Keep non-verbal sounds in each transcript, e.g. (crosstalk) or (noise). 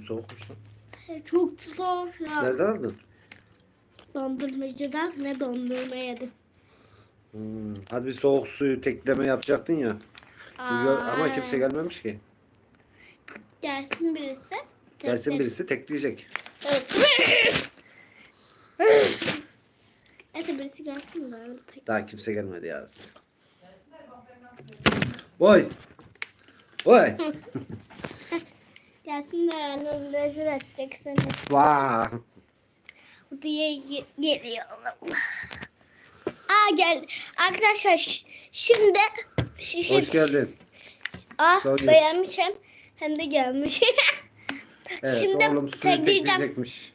Suyu soğukmuş lan. Çok soğuk ya. Nereden aldın? Dondurmacıdan ne dondurma yedim. Hmm. Hadi bir soğuk suyu tekleme yapacaktın ya. Gör- Ama Aa, kimse gelmemiş ki. Gelsin birisi. Gelsin Tekrar- birisi tekleyecek. Evet. (laughs) Neyse birisi gelsin tek. Daha kimse gelmedi ya. Oy. Oy. Gelsin de öyle rezil edecek seni. Vah. diye ge- geliyor. Aa gel. Arkadaşlar ş- şimdi şişe Hoş geldin. Aa Sonya. beğenmiş hem, hem de gelmiş. (laughs) Evet, Şimdi oğlum suyu tekleyeceğim. tekleyecekmiş.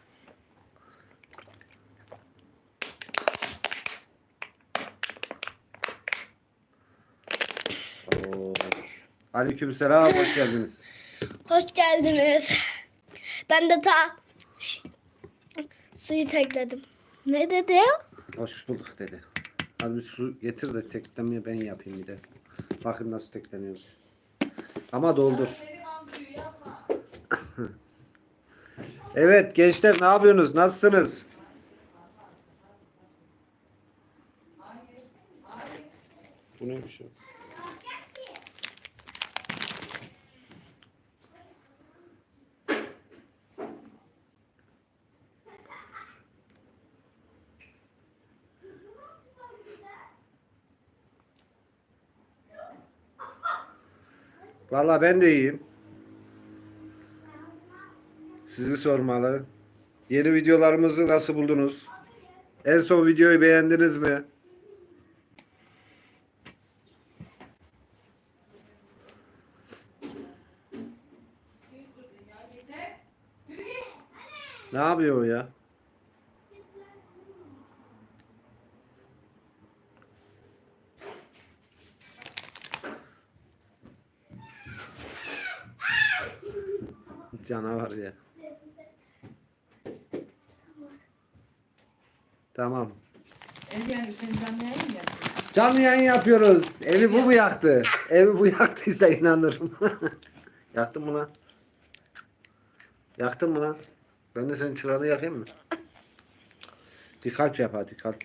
Oo. Aleykümselam, hoş geldiniz. Hoş geldiniz. Ben de ta suyu tekledim. Ne dedi? Hoş bulduk dedi. Hadi su getir de teklemeyi ben yapayım bir de. Bakın nasıl tekleniyor. Ama doldur. (laughs) evet gençler ne yapıyorsunuz? Nasılsınız? Bu neymiş ya? Valla ben de iyiyim. Sizi sormalı. Yeni videolarımızı nasıl buldunuz? En son videoyu beğendiniz mi? Ne yapıyor ya? Canavar ya. Tamam. Evgen sen canlı yayın mı yapıyorsun? Canlı yayın yapıyoruz. Evi bu mu yaktı? Evi bu yaktıysa inanırım. (laughs) Yaktın mı lan? Yaktın mı lan? Ben de senin çırağını yakayım mı? Bir kalp yap hadi kalp.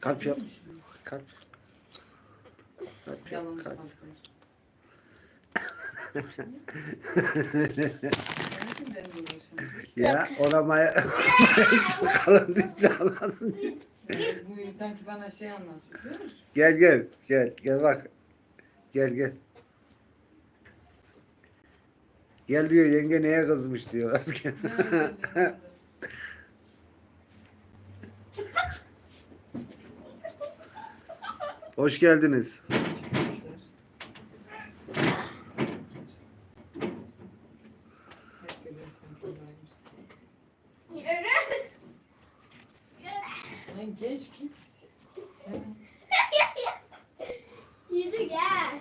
Kalp yap. Kalp. Kalp yap. Yalan Kalp. (laughs) Ya ona maya (laughs) sıkalım diye anladın. Bu sanki bana şey anlatıyor? Gel gel gel gel bak. Gel gel. Gel diyor yenge neye kızmış. Nerede? Hoş geldiniz. Sen geç git. Sen Yürü gel.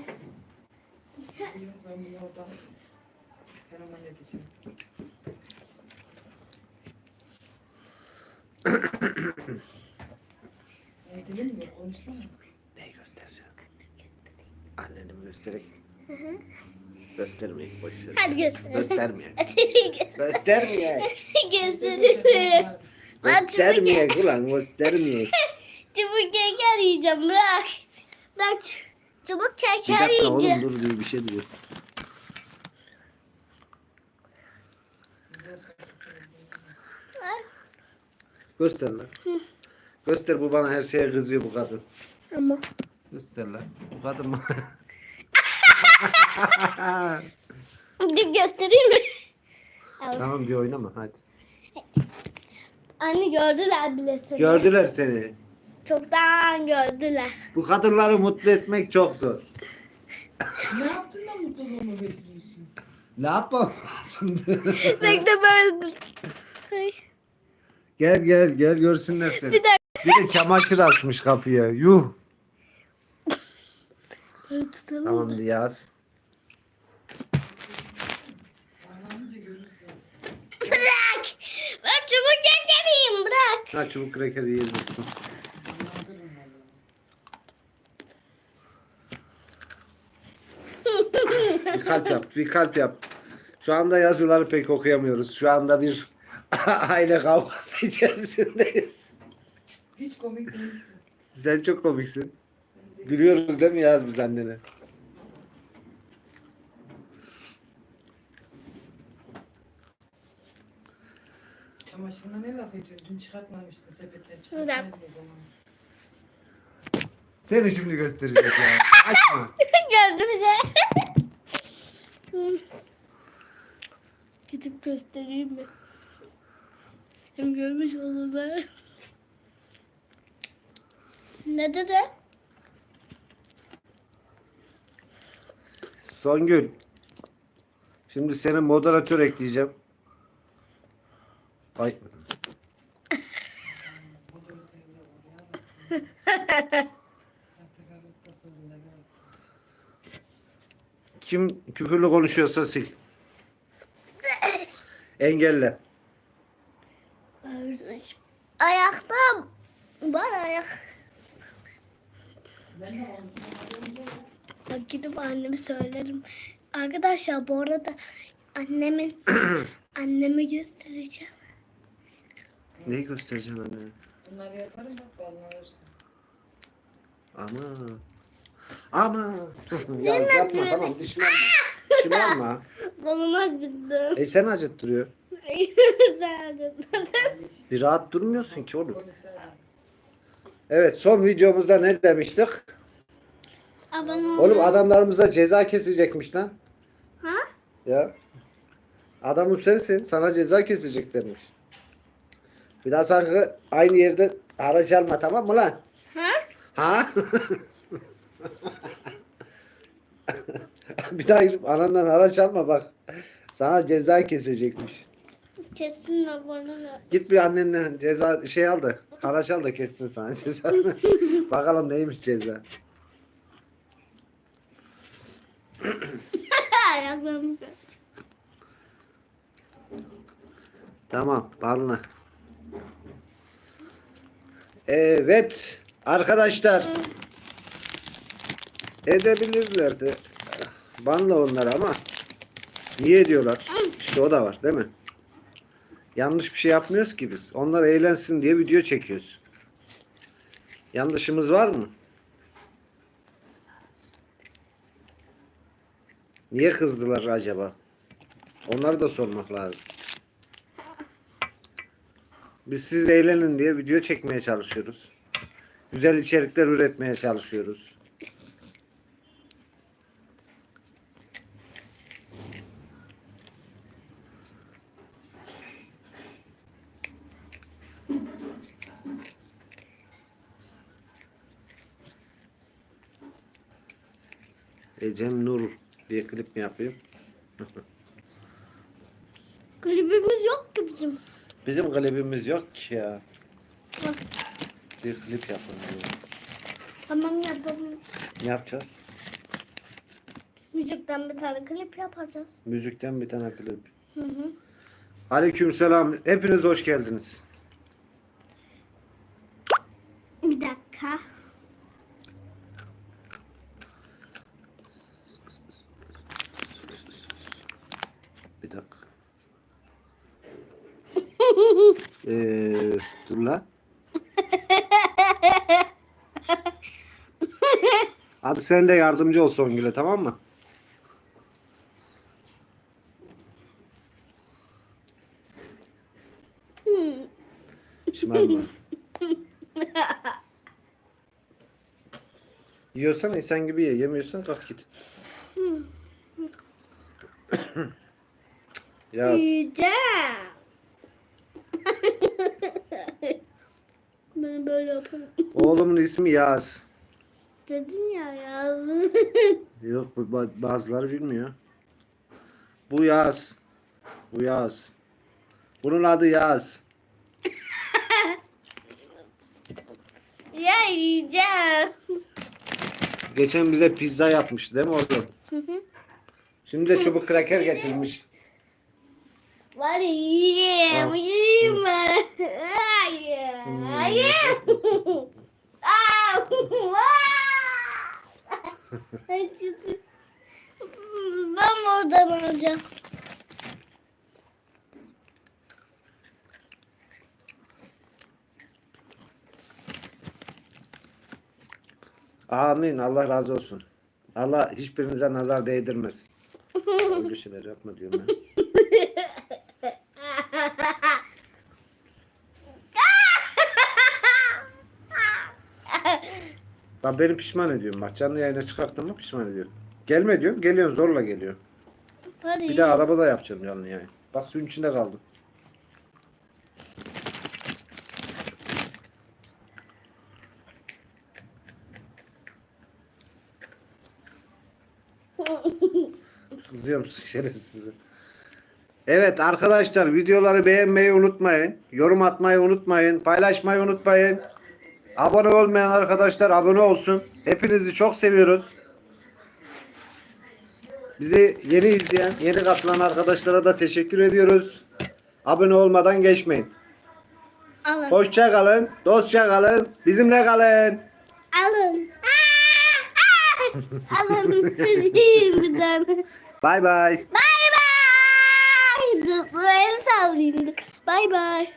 yok ben bunu oradan fenomen edeceğim. Ne dilim mi? Konuşsana. Neyi göstereceğim? (laughs) Anneni mi göstereyim? Göstermeyek boş ver. Hadi göster. Göstermeyek. (laughs) Göstermeyek. (laughs) gösterelim. Ben çubuk, Göstermeyek ulan göstermeyek. çubuk keker yiyeceğim bırak. Ç- çubuk Bir keker dakika yiyeceğim. oğlum dur bir şey diyor. Göster lan. Göster bu bana her şeye kızıyor bu kadın. Ama Göster lan. Bu kadın mı? (laughs) Dur göstereyim mi? (laughs) Tamam diyor oynama hadi. Anne gördüler bile seni. Gördüler seni. Çoktan gördüler. Bu kadınları mutlu etmek çok zor. Ne yaptın da mutluluğumu bekliyorsun? Ne yapmam lazım? (laughs) Bekle böyle. Gel gel gel görsünler seni. Bir dakika. Bir de çamaşır asmış kapıya. Yuh. Tutalım Tamam da. Görürsün. Bırak. Ben çubuk kekeriyim bırak. Ha çubuk kraker yiyebilirsin. (laughs) Bir kalp yap. Bir kalp yap. Şu anda yazıları pek okuyamıyoruz. Şu anda bir (laughs) aile kavgası içerisindeyiz. Hiç komik değilsin. Sen çok komiksin. Gülüyoruz değil mi Yaz biz annene? Çamaşırına ne laf ediyorsun? Dün çıkartmamıştın sepetten dakika. çıkartsaydın o zaman. Seni şimdi gösterecek ya. Açma. (laughs) Gördüm. (laughs) Gidip göstereyim mi? Hem görmüş olurlar. Ne dedi? Songül. Şimdi seni moderatör ekleyeceğim. Ay. Kim küfürlü konuşuyorsa sil. Engelle. Ayakta var ayak. Ben de konuşmam. Bak gidip anneme söylerim. Arkadaşlar bu arada annemin (clears throat) annemi göstereceğim. Neyi göstereceğim anne? Bunları yaparım bak bağlanırsın. Ama. Ama. ya yapma tamam dişimi (laughs) alma. Dişimi alma. Kolum acıdı. E sen acıttırıyor. Bir rahat durmuyorsun ki oğlum. Evet son videomuzda ne demiştik? Abone. Oğlum adamlarımıza ceza kesecekmiş lan. Ha? Ya. Adamım sensin. Sana ceza keseceklermiş. Bir daha sanki aynı yerde araç alma tamam mı lan? Ha? Ha? bir daha gidip anandan araç alma bak. Sana ceza kesecekmiş. Kesin abone. Git bir annenden ceza şey al da araç al da kessin sana (laughs) ceza. Bakalım neymiş ceza. (laughs) Ayaklarımı. Tamam balına. Evet arkadaşlar edebilirlerdi. Banla onlar ama niye ediyorlar? İşte o da var değil mi? Yanlış bir şey yapmıyoruz ki biz. Onlar eğlensin diye video çekiyoruz. Yanlışımız var mı? Niye kızdılar acaba? Onları da sormak lazım. Biz siz eğlenin diye video çekmeye çalışıyoruz. Güzel içerikler üretmeye çalışıyoruz. Ecem Nur diye klip mi yapayım? (laughs) Klibimiz yok ki bizim. Bizim klibimiz yok ki ya. Bak, Bir klip yapalım. Tamam yapalım. Ne yapacağız? Müzikten bir tane klip yapacağız. Müzikten bir tane klip. Hı hı. Aleykümselam. Hepiniz hoş geldiniz. Bir dakika. Bir dakika. Ee, dur lan. Abi sen de yardımcı ol Songül'e tamam mı? Şımarma. Yiyorsan insan gibi ye. Yemiyorsan kalk git. Yaz. Yiyeceğim. Beni böyle yapın. (laughs) Oğlumun ismi Yaz. Dedin ya yazın. (laughs) Yok bazıları bilmiyor. Bu Yaz. Bu Yaz. Bunun adı Yaz. (laughs) ya yiyeceğim. Geçen bize pizza yapmıştı değil mi oğlum? Hı hı. Şimdi de çubuk kraker getirmiş. Var yiyeyim, yiyeyim ben. Hayır, hayır. ben oradan alacağım. Amin. Allah razı olsun. Allah hiçbirinize nazar değdirmesin. (laughs) Öyle şeyler yapma diyorum ben. Ben beni pişman ediyorum. Bak canlı yayına çıkarttığımda pişman ediyorum. Gelme diyorum. Geliyorsun zorla geliyor. Hadi. Bir de arabada yapacağım canlı yayın. Bak suyun içinde kaldım. (laughs) Kızıyorum (laughs) şerefsize. Evet arkadaşlar videoları beğenmeyi unutmayın. Yorum atmayı unutmayın. Paylaşmayı unutmayın. Abone olmayan arkadaşlar abone olsun. Hepinizi çok seviyoruz. Bizi yeni izleyen, yeni katılan arkadaşlara da teşekkür ediyoruz. Abone olmadan geçmeyin. Alın. Hoşça kalın, dostça kalın, bizimle kalın. Alın. Aa, aa. Alın. Sizin bir tane. Bay bay. Bay bay. Bu el sallayayım. Bay bay.